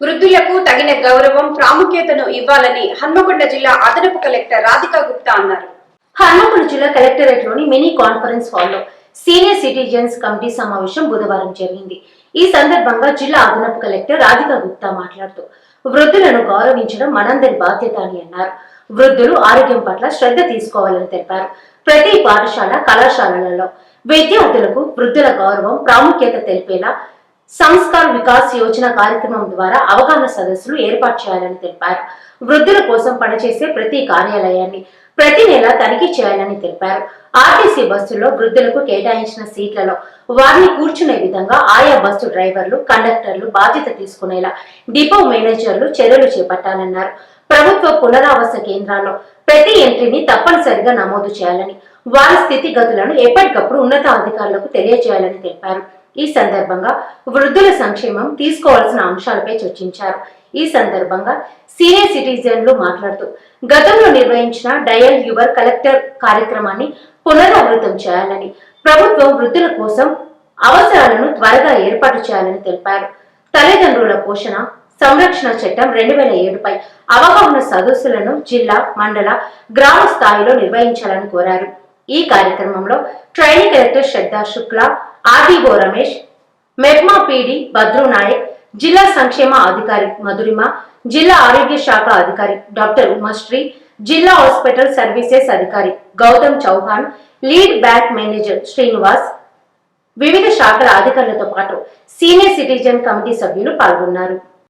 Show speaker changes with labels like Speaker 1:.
Speaker 1: వృద్ధులకు తగిన గౌరవం ప్రాముఖ్యతను ఇవ్వాలని హన్మకొండ జిల్లా అదనపు కలెక్టర్ రాధికా గుప్తా అన్నారు.
Speaker 2: హన్మకొండ జిల్లా కలెక్టరేట్లోని మినీ కాన్ఫరెన్స్ హాల్లో సీనియర్ సిటిజన్స్ కమిటీ సమావేశం బుధవారం జరిగింది. ఈ సందర్భంగా జిల్లా అదనపు కలెక్టర్ రాధికా గుప్తా మాట్లాడుతూ వృద్ధులను గౌరవించడం మనందరి బాధ్యత అని అన్నారు. వృద్ధులు ఆరోగ్యం పట్ల శ్రద్ధ తీసుకోవాలని తెలిపారు. ప్రతి పాఠశాల కళాశాలలలో విద్యార్థులకు వృద్ధుల గౌరవం ప్రాముఖ్యత తెలిపేలా సంస్కార్ వికాస్ యోజన కార్యక్రమం ద్వారా అవగాహన సదస్సులు ఏర్పాటు చేయాలని తెలిపారు. వృద్ధుల కోసం పనిచేసే ప్రతి కార్యాలయాన్ని ప్రతి నెల తనిఖీ చేయాలని తెలిపారు. ఆర్టీసీ బస్సుల్లో వృద్ధులకు కేటాయించిన సీట్లలో వారిని కూర్చునే విధంగా ఆయా బస్సు డ్రైవర్లు కండక్టర్లు బాధ్యత తీసుకునేలా డిపో మేనేజర్లు చర్యలు చేపట్టాలన్నారు. ప్రభుత్వ పునరావాస కేంద్రాల్లో ప్రతి ఎంట్రీని తప్పనిసరిగా నమోదు చేయాలని వారి స్థితిగతులను ఎప్పటికప్పుడు ఉన్నతాధికారులకు తెలియజేయాలని తెలిపారు. ఈ సందర్భంగా వృద్ధుల సంక్షేమం తీసుకోవాల్సిన అంశాలపై చర్చించారు. ఈ సందర్భంగా సీనియర్ సిటిజన్లు మాట్లాడుతూ గతంలో నిర్వహించిన డయల్ యువర్ కలెక్టర్ కార్యక్రమాన్ని పునరావృతం చేయాలని ప్రభుత్వం వృద్ధుల కోసం అవసరాలను త్వరగా ఏర్పాటు చేయాలని తెలిపారు. తల్లిదండ్రుల పోషణ సంరక్షణ చట్టం రెండు వేల ఏడుపై అవగాహన సదస్సులను జిల్లా మండల గ్రామ స్థాయిలో నిర్వహించాలని కోరారు. ఈ కార్యక్రమంలో training collector Shraddha Shukla RDO Ramesh MEPMA PD Bhadru Nayak జిల్లా సంక్షేమ అధికారి మధురిమ జిల్లా ఆరోగ్య శాఖ అధికారి డాక్టర్ ఉమాశ్రీ జిల్లా హాస్పిటల్ సర్వీసెస్ అధికారి Gautam Chauhan lead bank manager Srinivas వివిధ శాఖల అధికారులతో పాటు సీనియర్ సిటిజన్ కమిటీ సభ్యులు పాల్గొన్నారు.